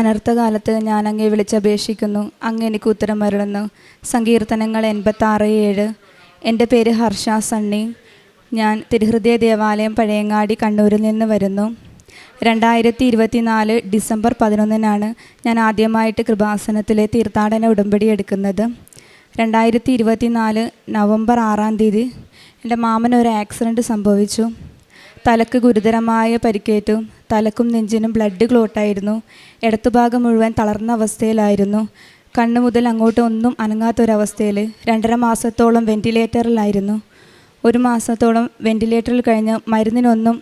അനർത്ഥകാലത്ത് ഞാൻ അങ്ങേ വിളിച്ചപേക്ഷിക്കുന്നു അങ്ങ് എനിക്ക് ഉത്തരം വരണമെന്നു സങ്കീർത്തനങ്ങൾ എൺപത്താറ് ഏഴ്. എന്റെ പേര് ഹർഷ സണ്ണി. ഞാൻ തിരുഹൃദയ ദേവാലയം പഴയങ്ങാടി കണ്ണൂരിൽ നിന്ന് വരുന്നു. രണ്ടായിരത്തി ഇരുപത്തിനാല് ഡിസംബർ പതിനൊന്നിനാണ് ഞാൻ ആദ്യമായിട്ട് കൃപാസനത്തിലെ തീർത്ഥാടന ഉടമ്പടി എടുക്കുന്നത്. രണ്ടായിരത്തി ഇരുപത്തിനാല് നവംബർ ആറാം തീയതി എന്റെ മാമൻ ഒരു ആക്സിഡന്റ് സംഭവിച്ചു. തലക്ക് ഗുരുതരമായ പരിക്കേറ്റു. തലക്കും നെഞ്ചിനും ബ്ലഡ് ക്ലോട്ടായിരുന്നു ഇടത്തുഭാഗം മുഴുവൻ തളർന്ന അവസ്ഥയിലായിരുന്നു. കണ്ണു മുതൽ അങ്ങോട്ട് ഒന്നും അനങ്ങാത്തൊരവസ്ഥയിൽ രണ്ടര മാസത്തോളം വെന്റിലേറ്ററിലായിരുന്നു ഒരു മാസത്തോളം വെന്റിലേറ്ററിൽ കഴിഞ്ഞ് മരുന്നിനൊന്നും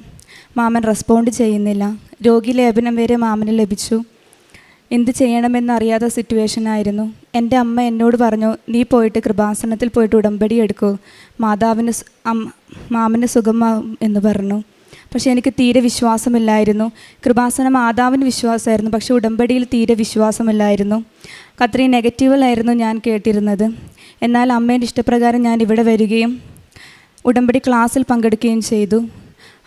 മാമൻ റെസ്പോണ്ട് ചെയ്യുന്നില്ല. രോഗി ലേപനം വരെ മാമന് ലഭിച്ചു. എന്ത് ചെയ്യണമെന്നറിയാത്ത സിറ്റുവേഷൻ ആയിരുന്നു. എന്റെ അമ്മ എന്നോട് പറഞ്ഞു നീ പോയിട്ട് കൃപാസനത്തിൽ പോയിട്ട് ഉടമ്പടി എടുക്കൂ. മാതാവിന് മാമന് സുഖമാവും എന്ന് പറഞ്ഞു. പക്ഷേ എനിക്ക് തീരെ വിശ്വാസമില്ലായിരുന്നു. കൃപാസനം മാതാവിന് വിശ്വാസമായിരുന്നു പക്ഷേ ഉടമ്പടിയിൽ തീരെ വിശ്വാസമില്ലായിരുന്നു. അത്രയും നെഗറ്റീവിലായിരുന്നു ഞാൻ കേട്ടിരുന്നത്. എന്നാൽ അമ്മേന്റെ ഇഷ്ടപ്രകാരം ഞാൻ ഇവിടെ വരികയും ഉടമ്പടി ക്ലാസ്സിൽ പങ്കെടുക്കുകയും ചെയ്തു.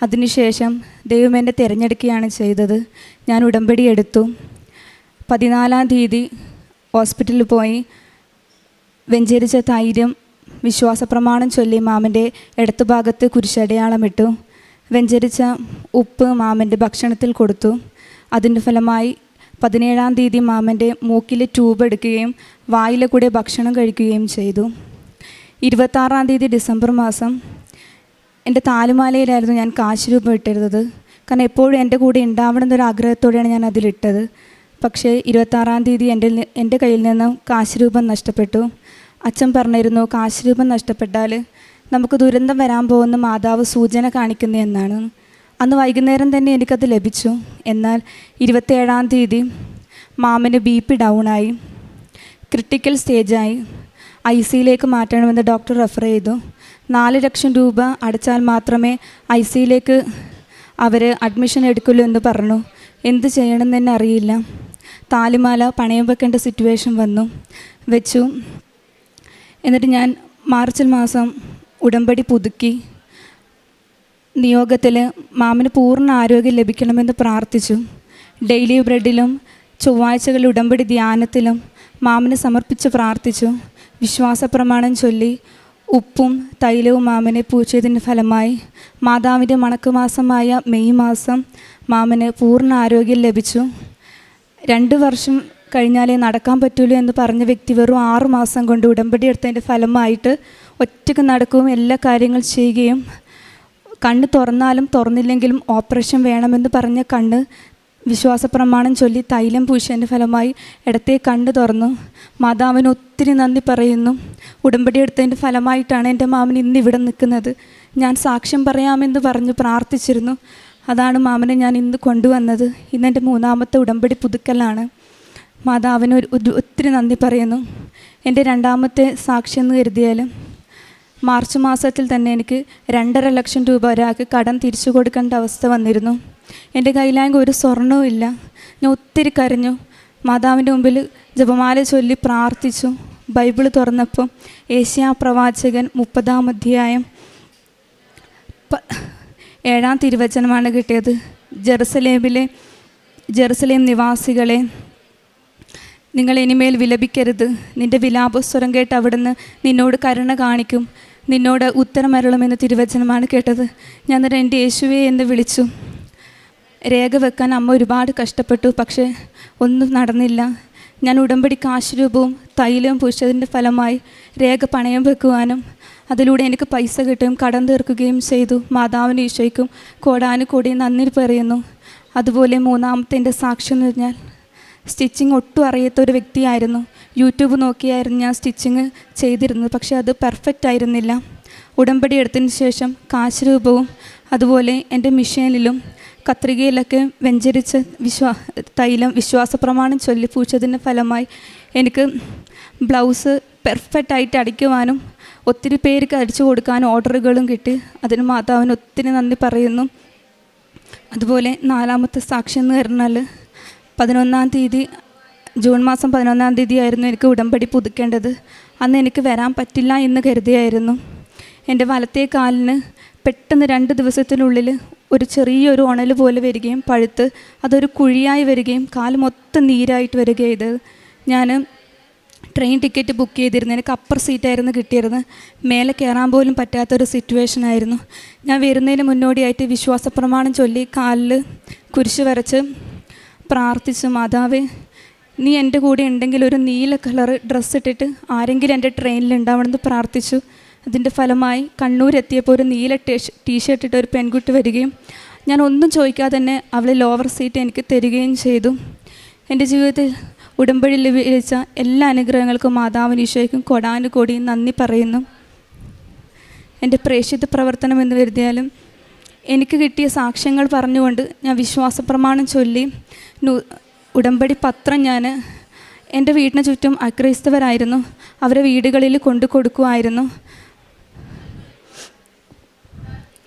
അതിനുശേഷം ദൈവം എന്നെ തിരഞ്ഞെടുക്കുകയാണ് ചെയ്തത്. ഞാൻ ഉടമ്പടി എടുത്തു. പതിനാലാം തീയതി ഹോസ്പിറ്റലിൽ പോയി വെഞ്ചരിച്ച തൈര്യം വിശ്വാസപ്രമാണം ചൊല്ലി മാമന്റെ ഇടത്തു ഭാഗത്ത് കുരിശടയാളമിട്ടു വെഞ്ചരിച്ച ഉപ്പ് മാമന്റെ ഭക്ഷണത്തിൽ കൊടുത്തു. അതിന്റെ ഫലമായി പതിനേഴാം തീയതി മാമന്റെ മൂക്കിലെ ട്യൂബ് എടുക്കുകയും വായിലെ കൂടെ ഭക്ഷണം കഴിക്കുകയും ചെയ്തു. ഇരുപത്താറാം തീയതി ഡിസംബർ മാസം എന്റെ താലുമാലയിലായിരുന്നു ഞാൻ കാശ് രൂപ ഇട്ടിരുന്നത്. കാരണം എപ്പോഴും എന്റെ കൂടെ ഉണ്ടാവണം എന്നൊരു ആഗ്രഹത്തോടെയാണ് ഞാൻ അതിലിട്ടത്. പക്ഷേ ഇരുപത്താറാം തീയതി എന്റെ എന്റെ കയ്യിൽ നിന്ന് കാശ് രൂപം നഷ്ടപ്പെട്ടു. അച്ഛൻ പറഞ്ഞിരുന്നു കാശ് രൂപം നഷ്ടപ്പെട്ടാൽ നമുക്ക് ദുരന്തം വരാൻ പോകുന്ന മാതാവ് സൂചന കാണിക്കുന്നു എന്നാണ്. അന്ന് വൈകുന്നേരം തന്നെ എനിക്കത് ലഭിച്ചു. എന്നാൽ ഇരുപത്തേഴാം തീയതി മാമന് ബി പി ഡൗണായി ക്രിട്ടിക്കൽ സ്റ്റേജായി ഐ സിയിലേക്ക് മാറ്റണമെന്ന് ഡോക്ടർ റെഫർ ചെയ്തു. നാല് ലക്ഷം രൂപ അടച്ചാൽ മാത്രമേ ഐ സിയിലേക്ക് അവർ അഡ്മിഷൻ എടുക്കുള്ളൂ എന്ന് പറഞ്ഞു. എന്ത് ചെയ്യണമെന്ന് തന്നെ അറിയില്ല. താലിമാല പണയം വെക്കേണ്ട സിറ്റുവേഷൻ വന്നു. വെച്ചു. എന്നിട്ട് ഞാൻ മാർച്ചിൽ മാസം ഉടമ്പടി പുതുക്കി. നിയോഗത്തിൽ മാമിന് പൂർണ ആരോഗ്യം ലഭിക്കണമെന്ന് പ്രാർത്ഥിച്ചു. ഡെയിലി ബ്രെഡിലും ചൊവ്വാഴ്ചകളിൽ ഉടമ്പടി ധ്യാനത്തിലും മാമിന് സമർപ്പിച്ച് പ്രാർത്ഥിച്ചു. വിശ്വാസ പ്രമാണം ചൊല്ലി ഉപ്പും തൈലവും മാമനെ പൂച്ചതിന് ഫലമായി മാതാവിന്റെ മണക്കുമാസമായ മെയ് മാസം മാമന് പൂർണ ആരോഗ്യം ലഭിച്ചു. രണ്ട് വർഷം കഴിഞ്ഞാലേ നടക്കാൻ പറ്റുള്ളൂ എന്ന് പറഞ്ഞ വ്യക്തി വെറും ആറു മാസം കൊണ്ട് ഉടമ്പടി എടുത്തതിന്റെ ഫലമായിട്ട് ഒറ്റയ്ക്ക് നടക്കുകയും എല്ലാ കാര്യങ്ങൾ ചെയ്യുകയും കണ്ണ് തുറന്നാലും തുറന്നില്ലെങ്കിലും ഓപ്പറേഷൻ വേണമെന്ന് പറഞ്ഞ കണ്ണ് വിശ്വാസപ്രമാണം ചൊല്ലി തൈലം പൂശിയതിന്റെ ഫലമായി ഇടത്തെ കണ്ണ് തുറന്നു. മാതാവിന് ഒത്തിരി നന്ദി പറയുന്നു. ഉടമ്പടി എടുത്തതിന്റെ ഫലമായിട്ടാണ് എന്റെ മാമൻ ഇന്ന് ഇവിടെ നിൽക്കുന്നത്. ഞാൻ സാക്ഷ്യം പറയാമെന്ന് പറഞ്ഞു പ്രാർത്ഥിച്ചിരുന്നു. അതാണ് മാമനെ ഞാൻ ഇന്ന് കൊണ്ടുവന്നത്. ഇന്ന് എന്റെ മൂന്നാമത്തെ ഉടമ്പടി പുതുക്കലാണ്. മാതാവിന് ഒരു ഒത്തിരി നന്ദി പറയുന്നു. എന്റെ രണ്ടാമത്തെ സാക്ഷ്യം എന്ന് കരുതിയാൽ മാർച്ച് മാസത്തിൽ തന്നെ എനിക്ക് രണ്ടര ലക്ഷം രൂപ ഒരാൾക്ക് കടം തിരിച്ചു കൊടുക്കേണ്ട അവസ്ഥ വന്നിരുന്നു. എന്റെ കയ്യിലാണെങ്കിൽ ഒരു സ്വർണവും ഇല്ല. ഞാൻ ഒത്തിരി കരഞ്ഞു. മാതാവിന്റെ മുമ്പിൽ ജപമാല ചൊല്ലി പ്രാർത്ഥിച്ചു. ബൈബിൾ തുറന്നപ്പോൾ ഏഷ്യാ പ്രവാചകൻ മുപ്പതാം അധ്യായം ഏഴാം തിരുവചനമാണ് കിട്ടിയത്. ജെറുസലേമിലെ ജെറുസലേം നിവാസികളെ നിങ്ങൾ ഇനിമേൽ വിലപിക്കരുത്. നിന്റെ വിലാപസ്വരം കേട്ട് അവിടുന്ന് നിന്നോട് കരുണ കാണിക്കും. നിന്നോട് ഉത്തരമരുളുമെന്ന് തിരുവചനമാണ് കേട്ടത്. ഞാൻ അന്നേരം എന്റെ യേശുവേ എന്ന് വിളിച്ചു. രേഖ വെക്കാൻ അമ്മ ഒരുപാട് കഷ്ടപ്പെട്ടു പക്ഷേ ഒന്നും നടന്നില്ല. ഞാൻ ഉടമ്പടി കാശ് രൂപവും തൈലവും പൂശതിന്റെ ഫലമായി രേഖ പണയം വെക്കുവാനും അതിലൂടെ എനിക്ക് പൈസ കിട്ടുകയും കടം തീർക്കുകയും ചെയ്തു. മാതാവിന് ഈശോയ്ക്കും കോടാനുകൂടി നന്ദി പറയുന്നു. അതുപോലെ മൂന്നാമത്തെ എന്റെ സാക്ഷ്യം എന്ന് പറഞ്ഞാൽ സ്റ്റിച്ചിങ് ഒട്ടും അറിയാത്ത ഒരു വ്യക്തിയായിരുന്നു. യൂട്യൂബ് നോക്കിയായിരുന്നു ഞാൻ സ്റ്റിച്ചിങ് ചെയ്തിരുന്നത്. പക്ഷേ അത് പെർഫെക്റ്റ് ആയിരുന്നില്ല. ഉടമ്പടി എടുത്തതിന് ശേഷം കാശ് രൂപവും അതുപോലെ എന്റെ മിഷീനിലും കത്രികയിലൊക്കെ വെഞ്ചരിച്ച് വിശ്വാ തൈലം വിശ്വാസപ്രമാണം ചൊല്ലി പൂച്ചതിന്റെ ഫലമായി എനിക്ക് ബ്ലൗസ് പെർഫെക്റ്റായിട്ട് അടിക്കുവാനും ഒത്തിരി പേർക്ക് അടിച്ചു കൊടുക്കാൻ ഓർഡറുകളും കിട്ടി. അതിന് മാതാവിന് ഒത്തിരി നന്ദി പറയുന്നു. അതുപോലെ നാലാമത്തെ സാക്ഷ്യം എന്ന് പറഞ്ഞാൽ പതിനൊന്നാം തീയതി ജൂൺ മാസം പതിനൊന്നാം തീയതി ആയിരുന്നു എനിക്ക് ഉടമ്പടി പുതുക്കേണ്ടത്. അന്ന് എനിക്ക് വരാൻ പറ്റില്ല എന്ന് കരുതിയായിരുന്നു. എന്റെ വലത്തേ കാലിന് പെട്ടെന്ന് രണ്ട് ദിവസത്തിനുള്ളിൽ ഒരു ചെറിയൊരു ഉണൽ പോലെ വരികയും പഴുത്ത് അതൊരു കുഴിയായി വരികയും കാൽ മൊത്തം നീരായിട്ട് വരികയും ഞാൻ ട്രെയിൻ ടിക്കറ്റ് ബുക്ക് ചെയ്തിരുന്നു. എനിക്ക് അപ്പർ സീറ്റായിരുന്നു കിട്ടിയിരുന്നത് മേലെ കയറാൻ പോലും പറ്റാത്തൊരു സിറ്റുവേഷൻ ആയിരുന്നു. ഞാൻ വരുന്നതിന് മുന്നോടിയായിട്ട് വിശ്വാസ പ്രമാണം ചൊല്ലി കാലിൽ കുരിശ് വരച്ച് പ്രാർത്ഥിച്ചു മാതാവേ നീ എന്റെ കൂടെ ഉണ്ടെങ്കിൽ ഒരു നീല കളർ ഡ്രസ്സ് ഇട്ടിട്ട് ആരെങ്കിലും എന്റെ ട്രെയിനിൽ ഉണ്ടാവണമെന്ന് പ്രാർത്ഥിച്ചു. അതിന്റെ ഫലമായി കണ്ണൂരെത്തിയപ്പോൾ ഒരു നീല ടീഷർട്ട് ഇട്ട ഒരു പെൺകുട്ടി വരികയും ഞാൻ ഒന്നും ചോദിക്കാതെ തന്നെ അവളെ ലോവർ സീറ്റ് എനിക്ക് തരികയും ചെയ്തു. എന്റെ ജീവിതത്തിൽ ഉടമ്പടിയിൽ ലഭിച്ച എല്ലാ അനുഗ്രഹങ്ങൾക്കും മാതാവിന് ഈശോയ്ക്കും കൊടാനുകൂടി നന്ദി പറയുന്നു. എന്റെ പ്രേക്ഷിത പ്രവർത്തനം എന്ന് കരുതിയാലും എനിക്ക് കിട്ടിയ സാക്ഷ്യങ്ങൾ പറഞ്ഞുകൊണ്ട് ഞാൻ വിശ്വാസ പ്രമാണം ചൊല്ലി ഉടമ്പടി പത്രം ഞാൻ എന്റെ വീടിന് ചുറ്റും അക്രൈസ്തവരായിരുന്നു. അവരെ വീടുകളിൽ കൊണ്ടു കൊടുക്കുമായിരുന്നു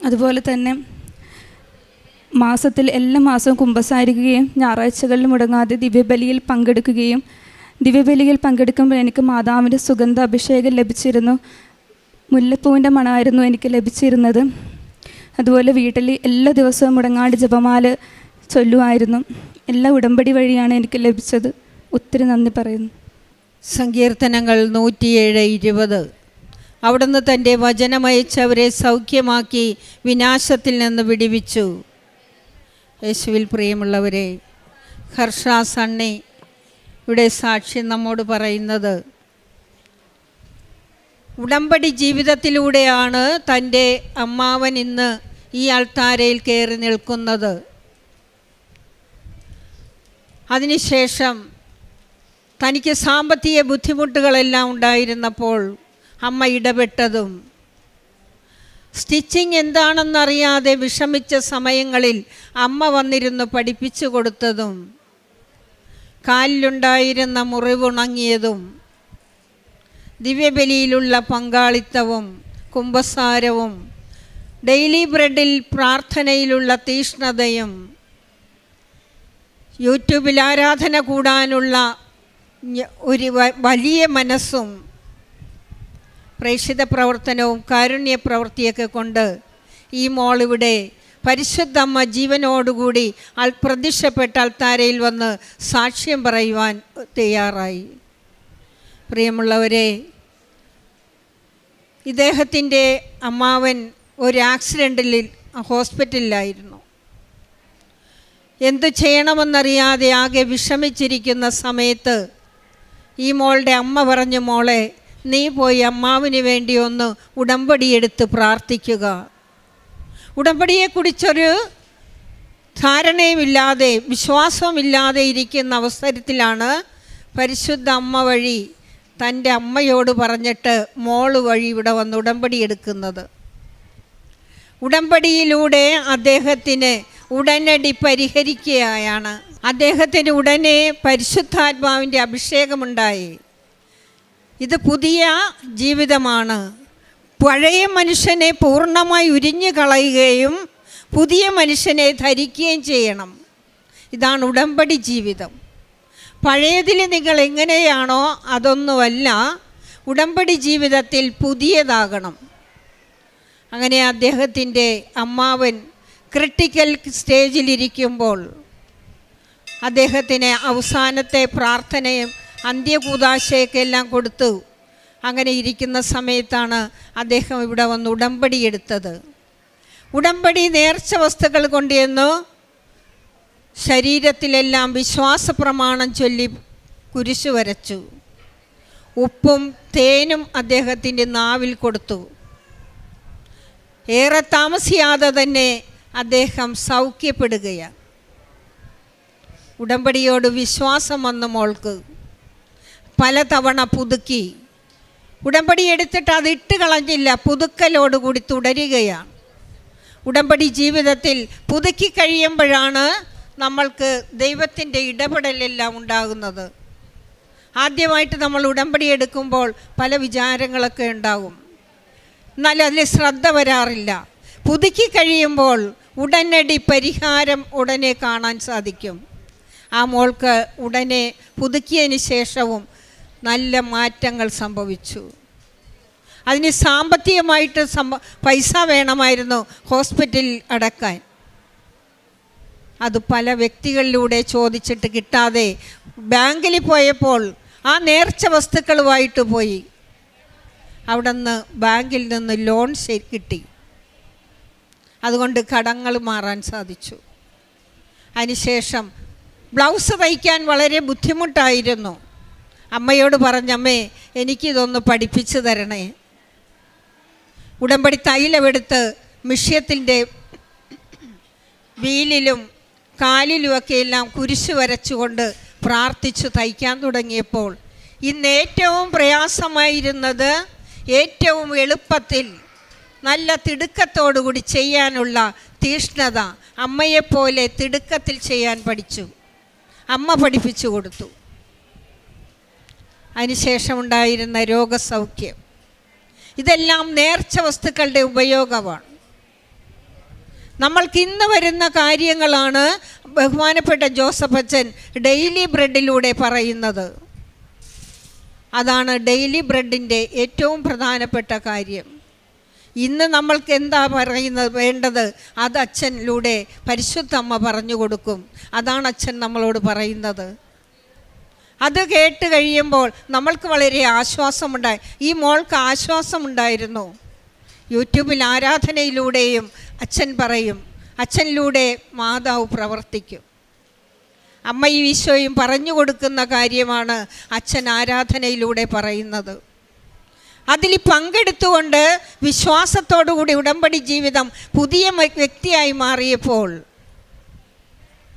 അതുപോലെ തന്നെ മാസത്തിൽ എല്ലാ മാസവും കുമ്പസാരിക്കുകയും ഞായറാഴ്ചകളിൽ മുടങ്ങാതെ ദിവ്യബലിയിൽ പങ്കെടുക്കുകയും ദിവ്യബലിയിൽ പങ്കെടുക്കുമ്പോൾ എനിക്ക് മാതാവിന്റെ സുഗന്ധ അഭിഷേകം ലഭിച്ചിരുന്നു. മുല്ലപ്പൂവിന്റെ മണമായിരുന്നു എനിക്ക് ലഭിച്ചിരുന്നത്. അതുപോലെ വീട്ടിൽ എല്ലാ ദിവസവും മുടങ്ങാണ്ട് ജപമാല ചൊല്ലുമായിരുന്നു. എല്ലാ ഉടമ്പടി വഴിയാണ് എനിക്ക് ലഭിച്ചത്. ഒത്തിരി നന്ദി പറയുന്നു. സങ്കീർത്തനങ്ങൾ നൂറ്റിയേഴ് ഇരുപത്. അവിടുന്ന് തന്റെ വചനമയച്ചവരെ സൗഖ്യമാക്കി വിനാശത്തിൽ നിന്ന് വിടിവിച്ചു. യേശുവിൽ പ്രിയമുള്ളവരെ ഹർഷ സണ്ണി ഇവിടെ സാക്ഷ്യം നമ്മോട് പറയുന്നത് ഉടമ്പടി ജീവിതത്തിലൂടെയാണ് തന്റെ അമ്മാവൻ ഇന്ന് ഈ അൾത്താരയിൽ കയറി നിൽക്കുന്നത്. അതിനുശേഷം തനിക്ക് സാമ്പത്തിക ബുദ്ധിമുട്ടുകളെല്ലാം ഉണ്ടായിരുന്നപ്പോൾ അമ്മ ഇടപെട്ടതും സ്റ്റിച്ചിങ് എന്താണെന്നറിയാതെ വിഷമിച്ച സമയങ്ങളിൽ അമ്മ വന്നിരുന്ന് പഠിപ്പിച്ചു കൊടുത്തതും കാലിലുണ്ടായിരുന്ന മുറിവുണങ്ങിയതും ദിവ്യബലിയിലുള്ള പങ്കാളിത്തവും കുംഭസാരവും ഡെയിലി ബ്രെഡിൽ പ്രാർത്ഥനയിലുള്ള തീഷ്ണതയും യൂട്യൂബിൽ ആരാധന കൂടാനുള്ള ഒരു വലിയ മനസ്സും പ്രേക്ഷിത പ്രവർത്തനവും കാരുണ്യ പ്രവൃത്തിയൊക്കെ കൊണ്ട് ഈ മോൾ ഇവിടെ പരിശുദ്ധമ്മ ജീവനോടുകൂടി അൾ പ്രത്യക്ഷപ്പെട്ട അൾത്താരയിൽ വന്ന് സാക്ഷ്യം പറയുവാൻ തയ്യാറായി. പ്രിയമുള്ളവരെ ഇദ്ദേഹത്തിന്റെ അമ്മാവൻ ഒരു ആക്സിഡന്റിൽ ഹോസ്പിറ്റലിലായിരുന്നു. എന്തു ചെയ്യണമെന്നറിയാതെ ആകെ വിഷമിച്ചിരിക്കുന്ന സമയത്ത് ഈ മോളുടെ അമ്മ പറഞ്ഞു മോളെ നീ പോയി അമ്മാവിന് വേണ്ടി ഒന്ന് ഉടമ്പടിയെടുത്ത് പ്രാർത്ഥിക്കുക. ഉടമ്പടിയെക്കുറിച്ചൊരു ധാരണയുമില്ലാതെ വിശ്വാസമില്ലാതെ ഇരിക്കുന്ന അവസരത്തിലാണ് പരിശുദ്ധ അമ്മ വഴി തന്റെ അമ്മയോട് പറഞ്ഞിട്ട് മോൾ വഴി ഇവിടെ വന്ന് ഉടമ്പടി എടുക്കുന്നത് ഉടമ്പടിയിലൂടെ അദ്ദേഹത്തിന് ഉടനടി പരിഹരിക്കുകയാണ്. അദ്ദേഹത്തിന് ഉടനെ പരിശുദ്ധാത്മാവിന്റെ അഭിഷേകമുണ്ടായി. ഇത് പുതിയ ജീവിതമാണ്. പഴയ മനുഷ്യനെ പൂർണമായി ഉരിഞ്ഞു കളയുകയും പുതിയ മനുഷ്യനെ ധരിക്കുകയും ചെയ്യണം. ഇതാണ് ഉടമ്പടി ജീവിതം. പഴയതിൽ നിങ്ങൾ എങ്ങനെയാണോ അതൊന്നുമല്ല ഉടമ്പടി ജീവിതത്തിൽ പുതിയതാകണം. അങ്ങനെ അദ്ദേഹത്തിന്റെ അമ്മാവൻ ക്രിട്ടിക്കൽ സ്റ്റേജിലിരിക്കുമ്പോൾ അദ്ദേഹത്തിന് അവസാനത്തെ പ്രാർത്ഥനയും അന്ത്യകൂതാശയൊക്കെ എല്ലാം കൊടുത്തു. അങ്ങനെ ഇരിക്കുന്ന സമയത്താണ് അദ്ദേഹം ഇവിടെ വന്ന് ഉടമ്പടി എടുത്തത്. ഉടമ്പടി നേർച്ച വസ്തുക്കൾ കൊണ്ടുവന്നു. ശരീരത്തിലെല്ലാം വിശ്വാസ പ്രമാണം ചൊല്ലി കുരിശു വരച്ചു. ഉപ്പും തേനും അദ്ദേഹത്തിന്റെ നാവിൽ കൊടുത്തു. ഏറെ താമസിയാതെ തന്നെ അദ്ദേഹം സൗഖ്യപ്പെടുകയാണ്. ഉടമ്പടിയോട് വിശ്വാസം വന്ന മോൾക്ക്. പലതവണ പുതുക്കി. ഉടമ്പടി എടുത്തിട്ട് അത് ഇട്ട് കളഞ്ഞില്ല പുതുക്കലോടുകൂടി തുടരുകയാണ്. ഉടമ്പടി ജീവിതത്തിൽ പുതുക്കി കഴിയുമ്പോഴാണ് നമ്മൾക്ക് ദൈവത്തിന്റെ ഇടപെടലെല്ലാം ഉണ്ടാകുന്നത്. ആദ്യമായിട്ട് നമ്മൾ ഉടമ്പടി എടുക്കുമ്പോൾ പല വിചാരങ്ങളൊക്കെ ഉണ്ടാകും. എന്നാൽ അതിൽ ശ്രദ്ധ വരാറില്ല. പുതുക്കി കഴിയുമ്പോൾ ഉടനടി പരിഹാരം ഉടനെ കാണാൻ സാധിക്കും. ആ മോൾക്ക് ഉടനെ പുതുക്കിയതിന് ശേഷവും നല്ല മാറ്റങ്ങൾ സംഭവിച്ചു. അതിന് സാമ്പത്തികമായിട്ട് സംഭ പൈസ വേണമായിരുന്നു ഹോസ്പിറ്റലിൽ അടക്കാൻ. അത് പല വ്യക്തികളിലൂടെ ചോദിച്ചിട്ട് കിട്ടാതെ ബാങ്കിൽ പോയപ്പോൾ ആ നേർച്ച വസ്തുക്കളുമായിട്ട് പോയി. അവിടെ നിന്ന് ബാങ്കിൽ നിന്ന് ലോൺ കിട്ടി. അതുകൊണ്ട് കടങ്ങൾ മാറാൻ സാധിച്ചു. അതിനുശേഷം ബ്ലൗസ് തയ്ക്കാൻ വളരെ ബുദ്ധിമുട്ടായിരുന്നു. അമ്മയോട് പറഞ്ഞമ്മേ എനിക്കിതൊന്ന് പഠിപ്പിച്ചു തരണേ. ഉടമ്പടി തൈലമെടുത്ത് മിഷ്യത്തിന്റെ വീലിലും കാലിലുമൊക്കെ എല്ലാം കുരിശ് വരച്ചുകൊണ്ട് പ്രാർത്ഥിച്ചു തയ്ക്കാൻ തുടങ്ങിയപ്പോൾ ഇന്ന് ഏറ്റവും പ്രയാസമായിരുന്നത് ഏറ്റവും എളുപ്പത്തിൽ നല്ല തിടുക്കത്തോടുകൂടി ചെയ്യാനുള്ള തീഷ്ണത അമ്മയെപ്പോലെ തിടുക്കത്തിൽ ചെയ്യാൻ പഠിച്ചു. അമ്മ പഠിപ്പിച്ചു കൊടുത്തു. അതിനുശേഷം ഉണ്ടായിരുന്ന രോഗസൗഖ്യം. ഇതെല്ലാം നേർച്ച വസ്തുക്കളുടെ ഉപയോഗമാണ്. നമ്മൾക്ക് ഇന്ന് വരുന്ന കാര്യങ്ങളാണ് ബഹുമാനപ്പെട്ട ജോസഫ് അച്ഛൻ ഡെയിലി ബ്രെഡിലൂടെ പറയുന്നത്. അതാണ് ഡെയിലി ബ്രെഡിന്റെ ഏറ്റവും പ്രധാനപ്പെട്ട കാര്യം. ഇന്ന് നമ്മൾക്ക് എന്താ പറയുന്നത് വേണ്ടത്? അത് അച്ഛനിലൂടെ പരിശുദ്ധ അമ്മ പറഞ്ഞു കൊടുക്കും. അതാണ് അച്ഛൻ നമ്മളോട് പറയുന്നത്. അത് കേട്ട് കഴിയുമ്പോൾ നമ്മൾക്ക് വളരെ ആശ്വാസമുണ്ടായി. ഈ മോൾക്ക് ആശ്വാസമുണ്ടായിരുന്നു. യൂട്യൂബിൽ ആരാധനയിലൂടെയും അച്ഛൻ പറയും അച്ഛനിലൂടെ മാതാവ് പ്രവർത്തിക്കും. അമ്മയും ഈശോയും പറഞ്ഞു കൊടുക്കുന്ന കാര്യമാണ് അച്ഛൻ ആരാധനയിലൂടെ പറയുന്നത്. അതിൽ പങ്കെടുത്തുകൊണ്ട് വിശ്വാസത്തോടുകൂടി ഉടമ്പടി ജീവിതം പുതിയ വ്യക്തിയായി മാറിയപ്പോൾ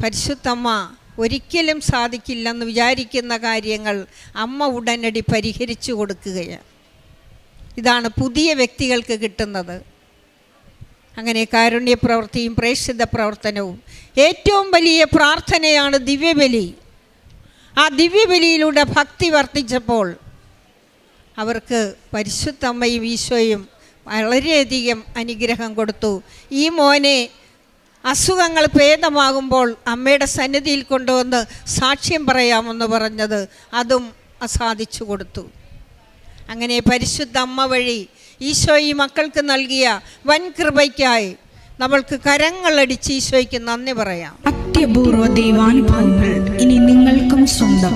പരിശുദ്ധമ്മ ഒരിക്കലും സാധിക്കില്ലെന്ന് വിചാരിക്കുന്ന കാര്യങ്ങൾ അമ്മ ഉടനടി പരിഹരിച്ചു കൊടുക്കുകയാണ്. ഇതാണ് പുതിയ വ്യക്തികൾക്ക് കിട്ടുന്നത്. അങ്ങനെ കാരുണ്യ പ്രവൃത്തിയും പ്രേക്ഷിത പ്രവർത്തനവും ഏറ്റവും വലിയ പ്രാർത്ഥനയാണ് ദിവ്യബലി. ആ ദിവ്യബലിയിലൂടെ ഭക്തി വർദ്ധിച്ചപ്പോൾ അവർക്ക് പരിശുദ്ധമ്മയും ഈശോയും വളരെയധികം അനുഗ്രഹം കൊടുത്തു. ഈ മോനെ അസുഖങ്ങൾ ഭേദമാകുമ്പോൾ അമ്മയുടെ സന്നിധിയിൽ കൊണ്ടുവന്ന് സാക്ഷ്യം പറയാമെന്ന് പറഞ്ഞത് അതും അസാധിച്ചു കൊടുത്തു. അങ്ങനെ പരിശുദ്ധ അമ്മ വഴി ഈശോ ഈ മക്കൾക്ക് നൽകിയ വൻ കൃപയ്ക്കായി നമ്മൾക്ക് കരങ്ങളടിച്ച് ഈശോയ്ക്ക് നന്ദി പറയാം. അത്യപൂർവ ദൈവാനുഭവങ്ങൾ ഇനി നിങ്ങൾക്കും സ്വന്തം.